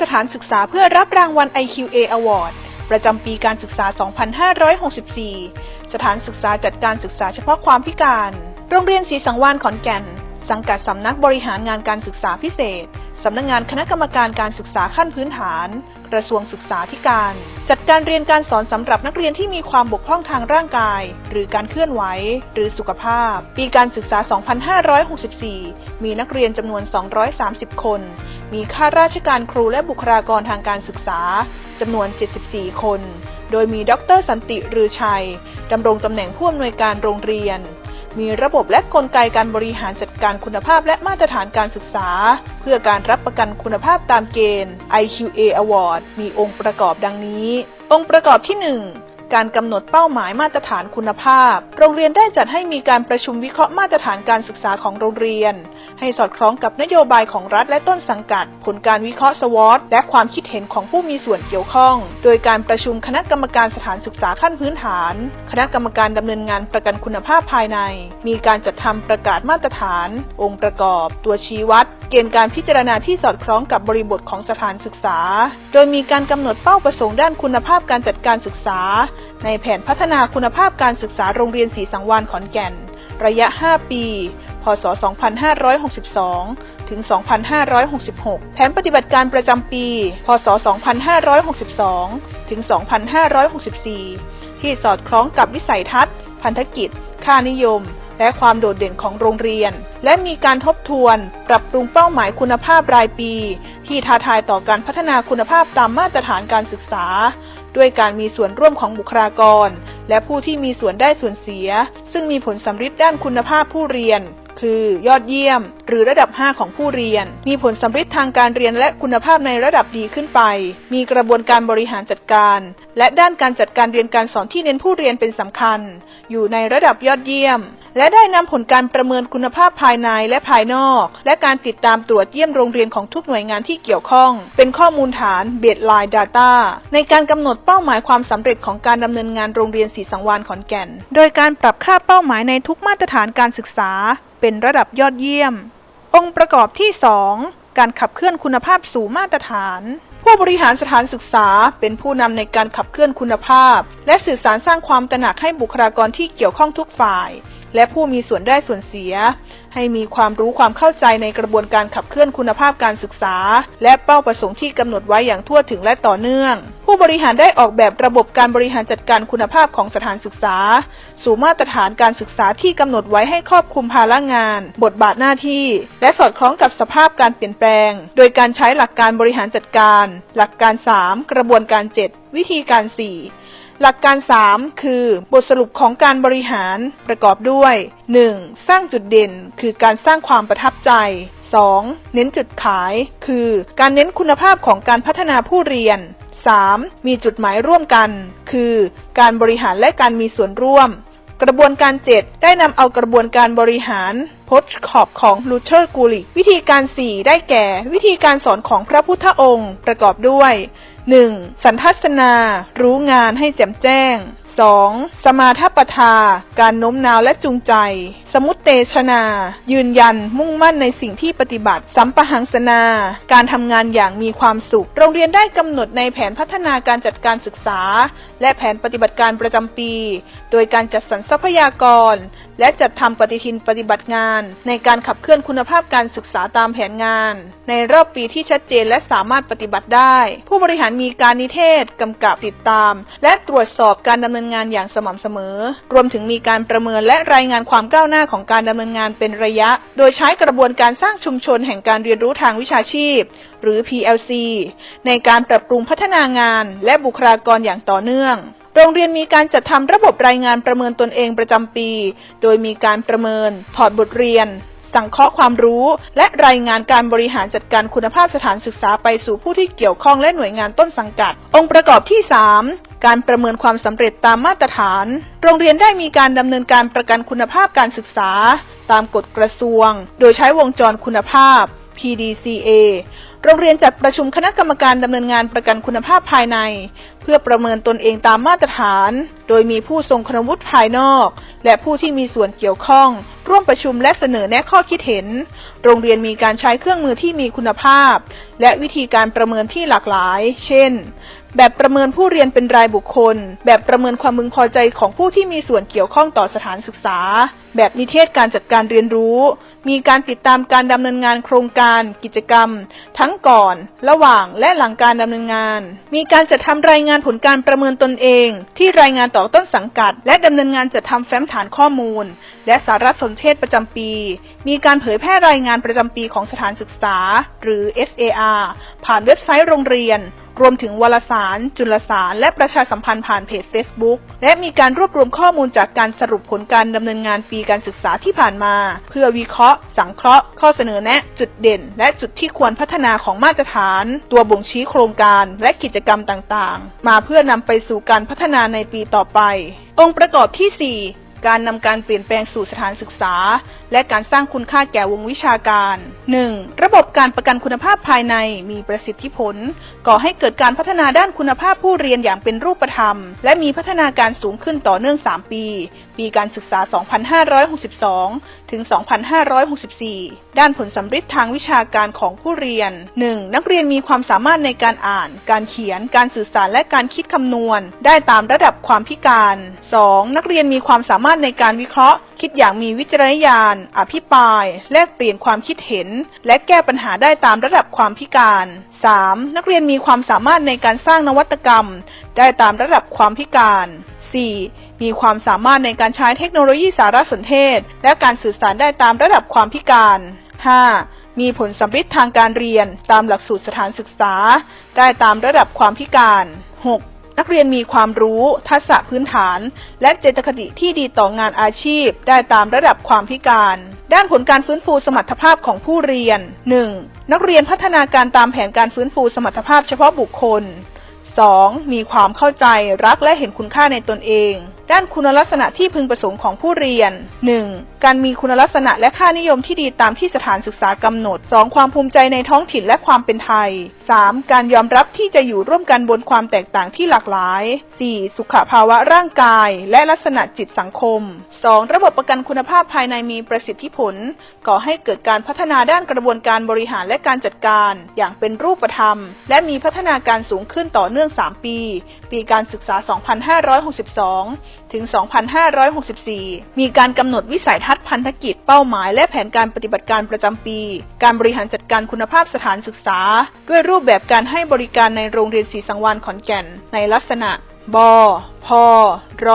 สถานศึกษาเพื่อรับรางวัล IQA Award ประจำปีการศึกษา 2564 สถานศึกษาจัดการศึกษาเฉพาะความพิการ โรงเรียนศรีสังวานขอนแก่น สังกัดสำนักบริหารงานการศึกษาพิเศษ สำนักงานคณะกรรมการการศึกษาขั้นพื้นฐาน กระทรวงศึกษาธิการ จัดการเรียนการสอนสำหรับนักเรียนที่มีความบกพร่องทางร่างกาย หรือการเคลื่อนไหว หรือสุขภาพ ปีการศึกษา 2564 มีนักเรียนจำนวน 230 คน มีข้าราชการครูและบุคลากรทางการศึกษาจำนวน 74 คน โดยมีดรสันติรือชัยดำรงตำแหน่งผู้อำนวยการโรงเรียน มีระบบและกลไกการบริหารจัดการคุณภาพและมาตรฐานการศึกษา เพื่อการรับประกันคุณภาพตามเกณฑ์ IQA Award มีองค์ประกอบดังนี้ องค์ประกอบที่ 1การกำหนดเป้าหมายมาตรฐานคุณภาพ โรงเรียนได้จัดให้มีการประชุมวิเคราะห์มาตรฐานการศึกษาของโรงเรียน ให้สอดคล้องกับนโยบายของรัฐและต้นสังกัด ผลการวิเคราะห์สวอตและความคิดเห็นของผู้มีส่วนเกี่ยวข้อง โดยการประชุมคณะกรรมการสถานศึกษาขั้นพื้นฐาน คณะกรรมการดำเนินงานประกันคุณภาพภายใน มีการจัดทำประกาศมาตรฐาน องค์ประกอบ ตัวชี้วัด เกณฑ์การพิจารณาที่สอดคล้องกับบริบทของสถานศึกษา โดยมีการกำหนดเป้าประสงค์ด้านคุณภาพการจัดการศึกษา ในแผนพัฒนาคุณภาพการศึกษาโรงเรียนศรีสังวานขอนแก่น ระยะ 5 ปี ศ 2562 ถึง 2566 แผนปฏิบัติการประจำปี พศ 2562 ถึง 2564 ที่สอดคล้องกับวิสัยทัศน์ พันธกิจ ค่านิยม และความโดดเด่นของโรงเรียน และมีการทบทวน ปรับปรุงเป้าหมายคุณภาพรายปี ที่ท้าทายต่อการพัฒนาคุณภาพตามมาตรฐานการศึกษาด้วยการมีส่วนร่วมของบุคลากร และผู้ที่มีส่วนได้ส่วนเสีย ซึ่งมีผลสำฤทธิ์ด้านคุณภาพผู้เรียน คือยอดเยี่ยม หรือระดับ 5 ของผู้เรียน มีผลสัมฤทธิ์ทางการเรียนและคุณภาพในระดับดีขึ้นไป มีกระบวนการบริหารจัดการ และด้านการจัดการเรียนการสอนที่เน้นผู้เรียนเป็นสำคัญ อยู่ในระดับยอดเยี่ยม และได้นำผลการประเมินคุณภาพภายในและภายนอก และการติดตามตรวจเยี่ยมโรงเรียนของทุกหน่วยงานที่เกี่ยวข้อง เป็นข้อมูลฐาน Baseline Data ในการกำหนดเป้าหมายความสำเร็จของการดำเนินงานโรงเรียนศรีสังวานขอนแก่น โดยการปรับค่าเป้าหมายในทุกมาตรฐานการศึกษา เป็นระดับยอดเยี่ยม องค์ประกอบที่ 2 การขับเคลื่อนคุณภาพสู่มาตรฐาน ผู้บริหารสถานศึกษาเป็นผู้นำในการขับเคลื่อนคุณภาพ และสื่อสารสร้างความตระหนักให้บุคลากรที่เกี่ยวข้องทุกฝ่าย และผู้มีส่วนได้ส่วนเสีย ให้มีความรู้ความเข้าใจในกระบวนการขับเคลื่อนคุณภาพการศึกษา และเป้าประสงค์ที่กำหนดไว้อย่างทั่วถึงและต่อเนื่อง ผู้บริหารได้ออกแบบระบบการบริหารจัดการคุณภาพของสถานศึกษา สู่มาตรฐานการศึกษาที่กำหนดไว้ให้ครอบคลุมภาระงาน บทบาทหน้าที่ และสอดคล้องกับสภาพการเปลี่ยนแปลง โดยการใช้หลักการบริหารจัดการ หลักการ 3 กระบวนการ 7 วิธีการ 4 หลักการ 3 คือบทสรุปของการบริหารประกอบด้วย 1. สร้างจุดเด่น คือการสร้างความประทับใจ 2. เน้นจุดขาย คือการเน้นคุณภาพของการพัฒนาผู้เรียน 3. มีจุดหมายร่วมกัน คือการบริหารและการมีส่วนร่วม กระบวนการ 7 ได้นำเอากระบวนการบริหารพจน์ขอบของลูเทอร์กูลิกวิธีการ 4 ได้แก่ วิธีการสอนของพระพุทธองค์ ประกอบด้วย 1. สันทัศนา รู้งานให้แจ่มแจ้ง 2. สมาทัปทา การโน้มน้าวและจูงใจ สมุตเตชนา ยืนยันมุ่งมั่นในสิ่งที่ปฏิบัติ สัมปหังสนา การทำงานอย่างมีความสุข โรงเรียนได้กำหนดในแผนพัฒนาการจัดการศึกษา และแผนปฏิบัติการประจำปี โดยการจัดสรรทรัพยากรและจัดทำปฏิทินปฏิบัติงาน ในการขับเคลื่อนคุณภาพการศึกษาตามแผนงาน ในรอบปีที่ชัดเจนและสามารถปฏิบัติได้ ผู้บริหารมีการนิเทศกำกับติดตาม และตรวจสอบการดำเนินงานอย่างสม่ำเสมอ รวมถึงมีการประเมินและรายงานความก้าวหน้าของการดำเนินงานเป็นระยะ โดยใช้กระบวนการสร้างชุมชนแห่งการเรียนรู้ทางวิชาชีพ หรือ PLC ในการปรับปรุงพัฒนางาน และบุคลากรอย่างต่อเนื่อง โรงเรียนมีการจัดทำระบบรายงานประเมินตนเองประจำปี โดยมีการประเมิน ถอดบทเรียน สังเคราะห์ความรู้ และรายงานการบริหารจัดการคุณภาพสถานศึกษาไปสู่ผู้ที่เกี่ยวข้องและหน่วยงานต้นสังกัด องค์ประกอบที่ 3 การประเมินความสำเร็จตามมาตรฐาน โรงเรียนได้มีการดำเนินการประกันคุณภาพการศึกษา ตามกฎกระทรวง โดยใช้วงจรคุณภาพ PDCA โรงเรียนจัดประชุมคณะกรรมการดำเนินงานประกันคุณภาพภายใน เพื่อประเมินตนเองตามมาตรฐาน โดยมีผู้ทรงคุณวุฒิภายนอก และผู้ที่มีส่วนเกี่ยวข้อง ร่วมประชุมและเสนอแนะข้อคิดเห็น โรงเรียนมีการใช้เครื่องมือที่มีคุณภาพ และวิธีการประเมินที่หลากหลาย เช่น แบบประเมินผู้เรียนเป็นรายบุคคล แบบประเมินความพึงพอใจของผู้ที่มีส่วนเกี่ยวข้องต่อสถานศึกษา แบบนิเทศการจัดการเรียนรู้ มีการติดตามการดำเนินงานโครงการ กิจกรรม ทั้งก่อน ระหว่างและหลังการดำเนินงาน มีการจัดทำรายงานผลการประเมินตนเอง ที่รายงานต่อต้นสังกัด และดำเนินงานจัดทำแฟ้มฐานข้อมูล และสารสนเทศประจำปี มีการเผยแพร่รายงานประจำปีของสถานศึกษา หรือ SAR ผ่านเว็บไซต์โรงเรียน รวมถึงวารสาร จุลสาร และประชาสัมพันธ์ผ่านเพจ Facebook และมีการรวบรวมข้อมูลจากการสรุปผลการดำเนินงานปีการศึกษาที่ผ่านมา เพื่อวิเคราะห์ สังเคราะห์ ข้อเสนอแนะ จุดเด่น และจุดที่ควรพัฒนาของมาตรฐาน ตัวบ่งชี้โครงการและกิจกรรมต่างๆ มาเพื่อนำไปสู่การพัฒนาในปีต่อไป องค์ประกอบที่ 4การนำการเปลี่ยนแปลงสู่สถานศึกษาและการสร้างคุณค่าแก่วงวิชาการ 1. ระบบการประกันคุณภาพภายในมีประสิทธิผล ก่อให้เกิดการพัฒนาด้านคุณภาพผู้เรียนอย่างเป็นรูปธรรม และมีพัฒนาการสูงขึ้นต่อเนื่อง 3 ปี ปีการศึกษา 2562 ถึง 2564 ด้านผลสำฤทธิ์ทางวิชาการของผู้เรียน 1. นักเรียนมีความสามารถในการอ่าน การเขียน การสื่อสารและการคิดคำนวณ ได้ตามระดับความพิการ 2. นักเรียนมีความสามารถในการวิเคราะห์ คิดอย่างมีวิจารณญาณ อภิปราย แลกเปลี่ยนความคิดเห็น และแก้ปัญหาได้ตามระดับความพิการ 3. นักเรียนมีความสามารถในการสร้างนวัตกรรม ได้ตามระดับความพิการ 4. มีความสามารถในการใช้เทคโนโลยีสารสนเทศ และการสื่อสารได้ตามระดับความพิการ 5. มีผลสำฤทธิ์ทางการเรียน ตามหลักสูตรสถานศึกษา ได้ตามระดับความพิการ 6. นักเรียนมีความรู้ ทักษะพื้นฐาน และเจตคติที่ดีต่องานอาชีพ ได้ตามระดับความพิการ ด้านผลการฟื้นฟูสมรรถภาพของผู้เรียน 1. นักเรียนพัฒนาการตามแผนการฟื้นฟูสมรรถภาพเฉพาะบุคคล 2. มีความเข้าใจรักและเห็นคุณค่าในตนเอง ด้านคุณลักษณะที่พึงประสงค์ของผู้เรียน 1. การมีคุณลักษณะและค่านิยมที่ดีตามที่สถานศึกษากำหนด 2. ความภูมิใจในท้องถิ่นและความเป็นไทย 3. การยอมรับที่จะอยู่ร่วมกันบนความแตกต่างที่หลากหลาย 4. สุขภาวะร่างกายและลักษณะจิตสังคม 2. ระบบประกันคุณภาพภายในมีประสิทธิผล ก่อให้เกิดการพัฒนาด้านกระบวนการบริหารและการจัดการ อย่างเป็นรูปธรรม และมีพัฒนาการสูงขึ้นต่อเนื่อง 3 ปีปีการศึกษา 2562 ถึง 2564 มีการกำหนดวิสัยทัศน์พันธกิจ เป้าหมาย และแผนการปฏิบัติการประจำปี การบริหารจัดการคุณภาพสถานศึกษา ด้วยรูปแบบการให้บริการในโรงเรียนศรีสังวานขอนแก่น ในลักษณะบพร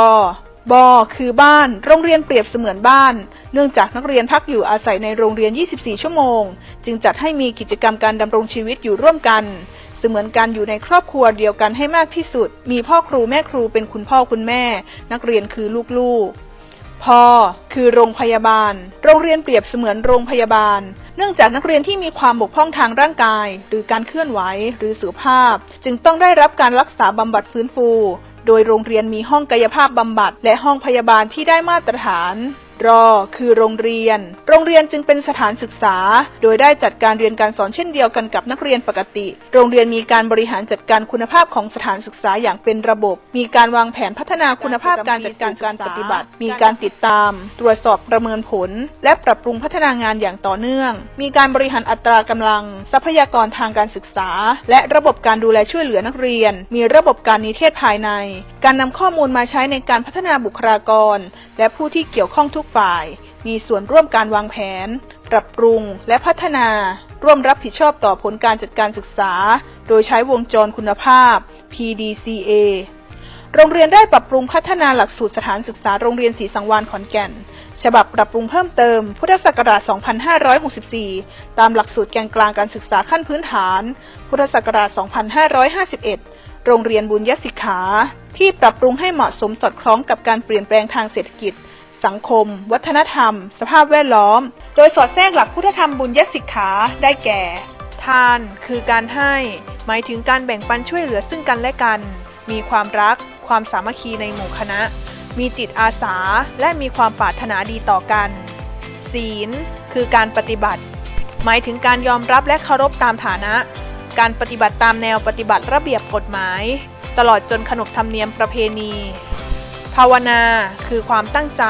บคือบ้าน โรงเรียนเปรียบเสมือนบ้าน เนื่องจากนักเรียนพักอยู่อาศัยในโรงเรียน 24 ชั่วโมง จึงจัดให้มีกิจกรรมการดำรงชีวิตอยู่ร่วมกัน เสมือนการอยู่ในครอบครัวเดียวกันให้มากที่สุด มีพ่อครูแม่ครูเป็นคุณพ่อคุณแม่ นักเรียนคือลูกๆพอคือโรงพยาบาล โรงเรียนเปรียบเสมือนโรงพยาบาล เนื่องจากนักเรียนที่มีความบกพร่องทางร่างกาย หรือการเคลื่อนไหวหรือสุขภาพ จึงต้องได้รับการรักษาบำบัดฟื้นฟู โดยโรงเรียนมีห้องกายภาพบำบัด และห้องพยาบาลที่ได้มาตรฐาน รอคือโรงเรียน โรงเรียนจึงเป็นสถานศึกษา โดยได้จัดการเรียนการสอนเช่นเดียวกันกับนักเรียนปกติ โรงเรียนมีการบริหารจัดการคุณภาพของสถานศึกษาอย่างเป็นระบบ มีการวางแผนพัฒนาคุณภาพการจัดการการปฏิบัติ มีการติดตาม ตรวจสอบประเมินผล และปรับปรุงพัฒนางานอย่างต่อเนื่อง มีการบริหารอัตรากำลัง ทรัพยากรทางการศึกษา และระบบการดูแลช่วยเหลือนักเรียน มีระบบการนิเทศภายใน การนำข้อมูลมาใช้ในการพัฒนาบุคลากร และผู้ที่เกี่ยวข้องทุกฝ่าย มีส่วนร่วมการวางแผน ปรับปรุง และพัฒนา ร่วมรับผิดชอบต่อผลการจัดการศึกษา โดยใช้วงจรคุณภาพ PDCA โรงเรียนได้ปรับปรุงพัฒนาหลักสูตรสถานศึกษาโรงเรียนศรีสังวานขอนแก่น ฉบับปรับปรุงเพิ่มเติม พุทธศักราช 2564 ตามหลักสูตรแกนกลางการศึกษาขั้นพื้นฐาน พุทธศักราช 2551 โรงเรียนบุญยศิกขา ที่ปรับปรุงให้เหมาะสมสอดคล้องกับการเปลี่ยนแปลงทางเศรษฐกิจ สังคม วัฒนธรรม สภาพแวดล้อม โดยสอดแทรกหลักพุทธธรรมบุญยศิกขาได้แก่ ทานคือการให้ หมายถึงการแบ่งปันช่วยเหลือซึ่งกันและกัน มีความรัก ความสามัคคีในหมู่คณะ มีจิตอาสาและมีความปรารถนาดีต่อกัน ศีล คือการปฏิบัติ หมายถึงการยอมรับและเคารพตามฐานะ การปฏิบัติตามแนวปฏิบัติระเบียบกฎหมาย ตลอดจนขนบธรรมเนียมประเพณี ภาวนาคือความตั้งใจ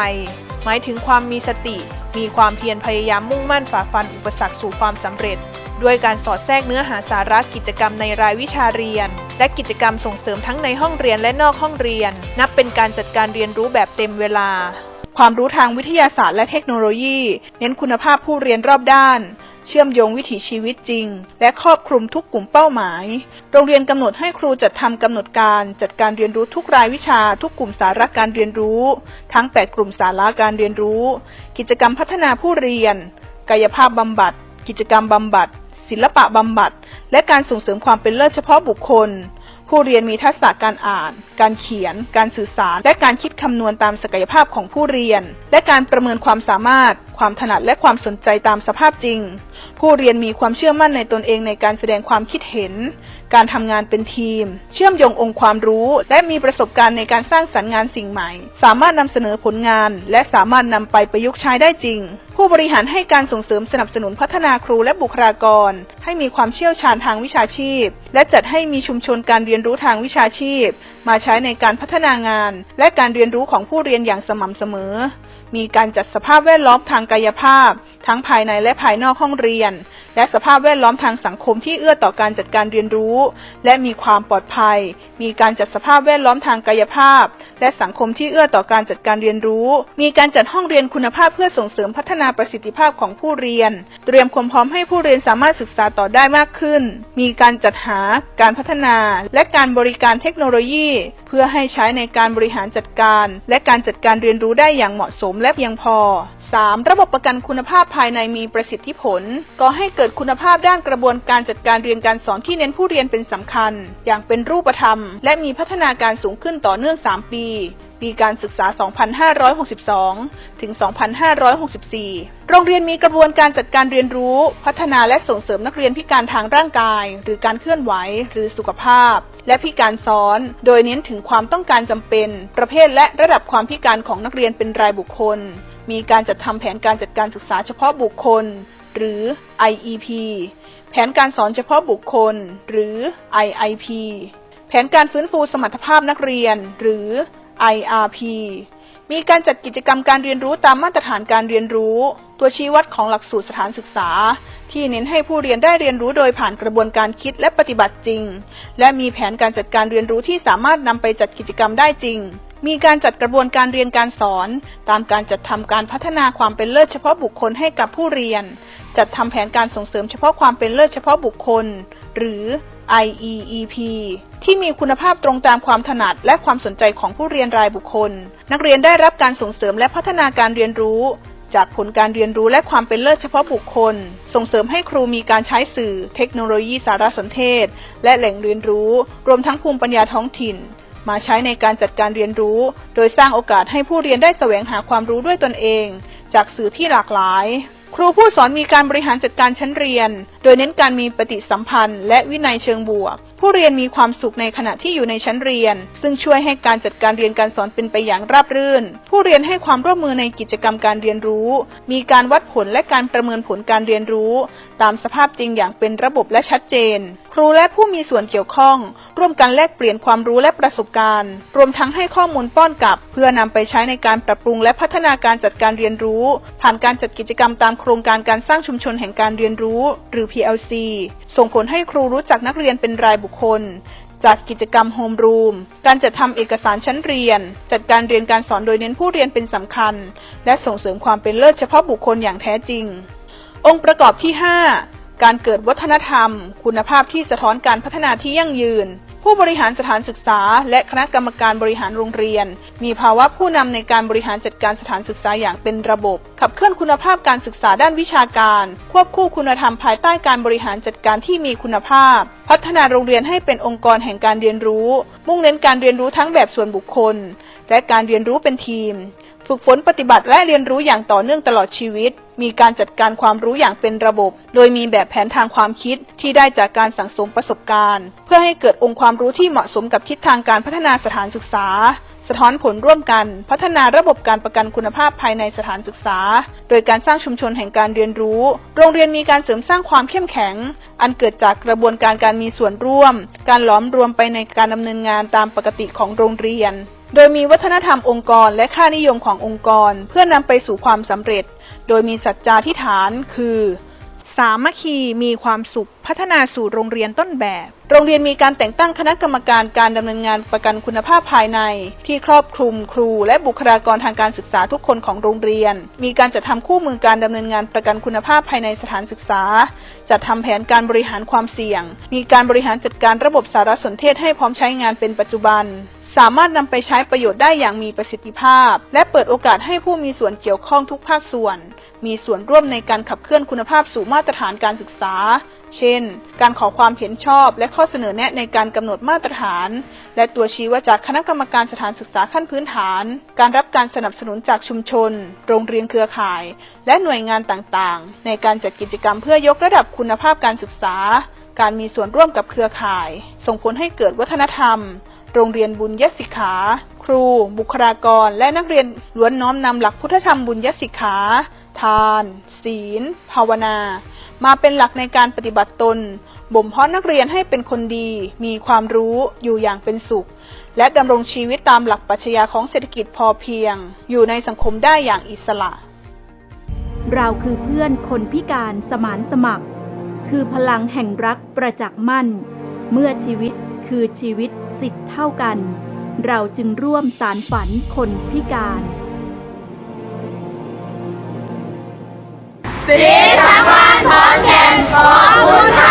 หมายถึงความมีสติ มีความเพียรพยายามมุ่งมั่นฝ่าฟันอุปสรรคสู่ความสำเร็จ ด้วยการสอดแทรกเนื้อหาสาระกิจกรรมในรายวิชาเรียน และกิจกรรมส่งเสริมทั้งในห้องเรียนและนอกห้องเรียน นับเป็นการจัดการเรียนรู้แบบเต็มเวลา ความรู้ทางวิทยาศาสตร์และเทคโนโลยี เน้นคุณภาพผู้เรียนรอบด้าน เชื่อมโยงวิถีชีวิตจริง และครอบคลุมทุกกลุ่มเป้าหมาย โรงเรียนกำหนดให้ครูจัดทำกำหนดการจัดการเรียนรู้ทุกรายวิชา ทุกกลุ่มสาระการเรียนรู้ ทั้ง 8 กลุ่มสาระการเรียนรู้ กิจกรรมพัฒนาผู้เรียน กายภาพบำบัด กิจกรรมบำบัด ศิลปะบำบัด และการส่งเสริมความเป็นเลิศเฉพาะบุคคล ผู้เรียนมีทักษะการอ่าน การเขียน การสื่อสาร และการคิดคำนวณตามศักยภาพของผู้เรียน และการประเมินความสามารถ ความถนัดและความสนใจตามสภาพจริง ผู้เรียนมีความเชื่อมั่นในตนเองในการแสดงความคิดเห็น การทำงานเป็นทีม เชื่อมโยงองค์ความรู้ และมีประสบการณ์ในการสร้างสรรค์งานสิ่งใหม่ สามารถนำเสนอผลงาน และสามารถนำไปประยุกต์ใช้ได้จริง ผู้บริหารให้การส่งเสริมสนับสนุนพัฒนาครูและบุคลากร ให้มีความเชี่ยวชาญทางวิชาชีพ และจัดให้มีชุมชนการเรียนรู้ทางวิชาชีพ มาใช้ในการพัฒนางาน และการเรียนรู้ของผู้เรียนอย่างสม่ำเสมอ มีการจัดสภาพแวดล้อมทางกายภาพทั้งภายในและภายนอกห้องเรียน และสภาพแวดล้อมทางสังคมที่เอื้อต่อการจัดการเรียนรู้ และมีความปลอดภัย มีการจัดสภาพแวดล้อมทางกายภาพ และสังคมที่เอื้อต่อการจัดการเรียนรู้ มีการจัดห้องเรียนคุณภาพเพื่อส่งเสริมพัฒนาประสิทธิภาพของผู้เรียน เตรียมความพร้อมให้ผู้เรียนสามารถศึกษาต่อได้มากขึ้น มีการจัดหา การพัฒนา และการบริการเทคโนโลยี เพื่อให้ใช้ในการบริหารจัดการ และการจัดการเรียนรู้ได้อย่างเหมาะสมและเพียงพอ 3. ระบบประกันคุณภาพภายในมีประสิทธิผลก่อให้เกิดคุณภาพด้านกระบวนการจัดการเรียนการสอนที่เน้นผู้เรียนเป็นสำคัญ อย่างเป็นรูปธรรม และมีพัฒนาการสูงขึ้นต่อเนื่อง 3 ปี ปีการศึกษา 2562 ถึง 2564 โรงเรียนมีกระบวนการจัดการเรียนรู้ พัฒนาและส่งเสริมนักเรียนพิการทางร่างกาย หรือการเคลื่อนไหว หรือสุขภาพ และพิการซ้อน โดยเน้นถึงความต้องการจำเป็น ประเภทและระดับความพิการของนักเรียนเป็นรายบุคคล มีการจัดทำแผนการจัดการศึกษาเฉพาะบุคคล หรือ IEP แผนการสอนเฉพาะบุคคล หรือ IIP แผนการฟื้นฟูสมรรถภาพนักเรียน หรือ IRP มีการจัดกิจกรรมการเรียนรู้ตามมาตรฐานการเรียนรู้ ตัวชี้วัดของหลักสูตรสถานศึกษา ที่เน้นให้ผู้เรียนได้เรียนรู้โดยผ่านกระบวนการคิดและปฏิบัติจริง และมีแผนการจัดการเรียนรู้ที่สามารถนำไปจัดกิจกรรมได้จริง มีการจัดกระบวนการเรียนการสอน ตามการจัดทำการพัฒนาความเป็นเลิศเฉพาะบุคคลให้กับผู้เรียน จัดทำแผนการส่งเสริมเฉพาะความเป็นเลิศเฉพาะบุคคล หรือ IEEP ที่มีคุณภาพตรงตามความถนัดและความสนใจของผู้เรียนรายบุคคล นักเรียนได้รับการส่งเสริมและพัฒนาการเรียนรู้ จากผลการเรียนรู้และความเป็นเลิศเฉพาะบุคคล ส่งเสริมให้ครูมีการใช้สื่อ เทคโนโลยีสารสนเทศ และแหล่งเรียนรู้ รวมทั้งภูมิปัญญาท้องถิ่น มาใช้ในการจัดการเรียนรู้ โดยสร้างโอกาสให้ผู้เรียนได้แสวงหาความรู้ด้วยตนเอง จากสื่อที่หลากหลาย ครูผู้สอนมีการบริหารจัดการชั้นเรียน โดยเน้นการมีปฏิสัมพันธ์ และวินัยเชิงบวก ผู้เรียนมีความสุขในขณะที่อยู่ในชั้นเรียน ซึ่งช่วยให้การจัดการเรียนการสอนเป็นไปอย่างราบรื่น ผู้เรียนให้ความร่วมมือในกิจกรรมการเรียนรู้ มีการวัดผลและการประเมินผลการเรียนรู้ ตามสภาพจริงอย่างเป็นระบบและชัดเจน ครูและผู้มีส่วนเกี่ยวข้อง ร่วมกันแลกเปลี่ยนความรู้และประสบการณ์ รวมทั้งให้ข้อมูลป้อนกลับ เพื่อนำไปใช้ในการปรับปรุงและพัฒนาการจัดการเรียนรู้ ผ่านการจัดกิจกรรมตามโครงการการสร้างชุมชนแห่งการเรียนรู้ หรือ PLC ส่งผลให้ครูรู้จักนักเรียนเป็นรายบุคคล จัดกิจกรรมโฮมรูม การจัดทำเอกสารชั้นเรียน จัดการเรียนการสอนโดยเน้นผู้เรียนเป็นสำคัญ และส่งเสริมความเป็นเลิศเฉพาะบุคคลอย่างแท้จริง องค์ประกอบที่ 5 การเกิดวัฒนธรรม คุณภาพที่สะท้อนการพัฒนาที่ยั่งยืน ผู้บริหารสถานศึกษา และคณะกรรมการบริหารโรงเรียน มีภาวะผู้นำในการบริหารจัดการสถานศึกษาอย่างเป็นระบบ ขับเคลื่อนคุณภาพการศึกษาด้านวิชาการ ควบคู่คุณธรรมภายใต้การบริหารจัดการที่มีคุณภาพ พัฒนาโรงเรียนให้เป็นองค์กรแห่งการเรียนรู้ มุ่งเน้นการเรียนรู้ทั้งแบบส่วนบุคคล และการเรียนรู้เป็นทีม ฝึกฝนปฏิบัติและเรียนรู้อย่างต่อเนื่องตลอดชีวิต มีการจัดการความรู้อย่างเป็นระบบ โดยมีแบบแผนทางความคิดที่ได้จากการสั่งสมประสบการณ์ เพื่อให้เกิดองค์ความรู้ที่เหมาะสมกับทิศทางการพัฒนาสถานศึกษา สะท้อนผลร่วมกัน พัฒนาระบบการประกันคุณภาพภายในสถานศึกษา โดยการสร้างชุมชนแห่งการเรียนรู้ โรงเรียนมีการเสริมสร้างความเข้มแข็ง อันเกิดจากกระบวนการการมีส่วนร่วม การหลอมรวมไปในการดำเนินงานตามปกติของโรงเรียน โดยมีวัฒนธรรมองค์กรและค่านิยมขององค์กรเพื่อนำไปสู่ความสำเร็จ โดยมีสัจจาธิฐานคือ สามัคคีมีความสุขพัฒนาสู่โรงเรียนต้นแบบ โรงเรียนมีการแต่งตั้งคณะกรรมการการดำเนินงานประกันคุณภาพภายใน ที่ครอบคลุมครูและบุคลากรทางการศึกษาทุกคนของโรงเรียน มีการจัดทำคู่มือการดำเนินงานประกันคุณภาพภายในสถานศึกษา จัดทำแผนการบริหารความเสี่ยง มีการบริหารจัดการระบบสารสนเทศให้พร้อมใช้งานเป็นปัจจุบัน สามารถนำไปใช้ประโยชน์ได้อย่างมีประสิทธิภาพ และเปิดโอกาสให้ผู้มีส่วนเกี่ยวข้องทุกภาคส่วน มีส่วนร่วมในการขับเคลื่อนคุณภาพสู่มาตรฐานการศึกษา เช่น การขอความเห็นชอบ และข้อเสนอแนะในการกำหนดมาตรฐาน และตัวชี้ว่าจากคณะกรรมการสถานศึกษาขั้นพื้นฐาน การรับการสนับสนุนจากชุมชน โรงเรียนเครือข่าย และหน่วยงานต่างๆ ในการจัดกิจกรรมเพื่อยกระดับคุณภาพการศึกษา การมีส่วนร่วมกับเครือข่าย ส่งผลให้เกิดวัฒนธรรม โรงเรียนบุญยศิกขา ครู บุคลากร และนักเรียนล้วนน้อมนำหลักพุทธธรรมบุญยศิกขา ทาน ศีล ภาวนา มาเป็นหลักในการปฏิบัติตน บ่มเพาะนักเรียนให้เป็นคนดี มีความรู้อยู่อย่างเป็นสุข และดำรงชีวิตตามหลักปรัชญาของเศรษฐกิจพอเพียง อยู่ในสังคมได้อย่างอิสระ เราคือเพื่อนคนพิการสมานสมัคร คือพลังแห่งรักประจักษ์มั่น เมื่อชีวิต คือชีวิตสิทธิ์เท่ากัน เราจึงร่วมสารฝันคนพิการสีสังวานขอมแก่นของคุณค่ะ